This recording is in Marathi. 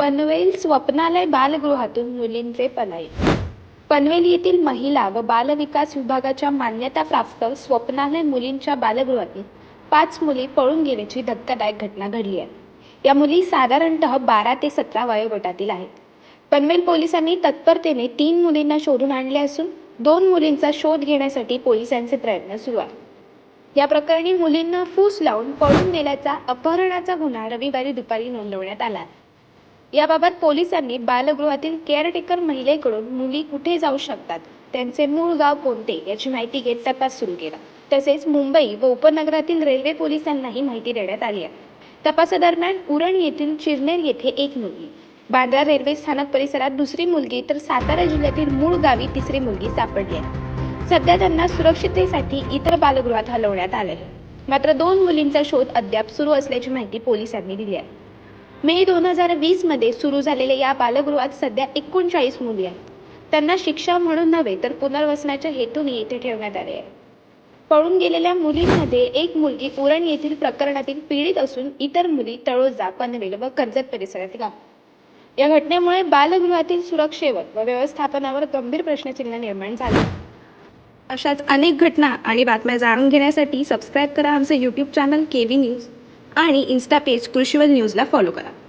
पनवेल स्वप्नालय बालगृहातून मुलींचे पलायन पनवेल येथील महिला व बालविकास विभागाच्या मान्यताप्राप्त स्वप्नालय मुलींच्या बालगृहातून पाच मुली पळून गेल्याची धक्कादायक घटना घडली आहे. या मुली साधारणतः बारा ते सतरा वयोगटातील आहेत. पनवेल पोलिसांनी तत्परतेने तीन मुलींना शोधून आणले असून दोन मुलींचा शोध घेण्यासाठी पोलिसांचे प्रयत्न सुरू आहेत. या प्रकरणी मुलींना फूस लावून पळून गेल्याचा अपहरणाचा गुन्हा रविवारी दुपारी नोंदवण्यात आला आहे. याबाबत पोलिसांनी बालगृहातील केअरटेकर महिलेकडून मुली कुठे जाऊ शकतात त्यांचे मूळ गाव कोणते याची माहिती घेत तपास सुरू केला. तसेच मुंबई व उपनगरातील रेल्वे पोलिसांनाही माहिती देण्यात आली आहे. तपासादरम्यान उरण येथील चिरनेर येथे एक मुलगी बांद्रा रेल्वे स्थानक परिसरात दुसरी मुलगी तर सातारा जिल्ह्यातील मूळ गावी तिसरी मुलगी सापडली आहे. सध्या त्यांना सुरक्षिततेसाठी इतर बालगृहात हलवण्यात आले मात्र दोन मुलींचा शोध अद्याप सुरू असल्याची माहिती पोलिसांनी दिली आहे. मे दोन हजार वीसमध्ये सुरू झालेल्या या बालगृहात सध्या एकोणचाळीस मुली आहेत. त्यांना शिक्षा म्हणून नव्हे तर पुनर्वसनाच्या हेतूने येथे ठेवण्यात आले आहे. पळून गेलेल्या मुलींमध्ये एक मुलगी उरण येथील प्रकरणातील पीडित असून इतर मुली तळोजा पनवेल व कर्जत परिसरातील आहेत. या घटनेमुळे बालगृहातील सुरक्षेवर व व्यवस्थापनावर गंभीर प्रश्नचिन्ह निर्माण झाले. अशाच अनेक घटना आणि बातम्या जाणून घेण्यासाठी सबस्क्राईब करा आमचे YouTube channel K V news आणि इन्स्टा पेज कृषीवल न्यूजला फॉलो करा.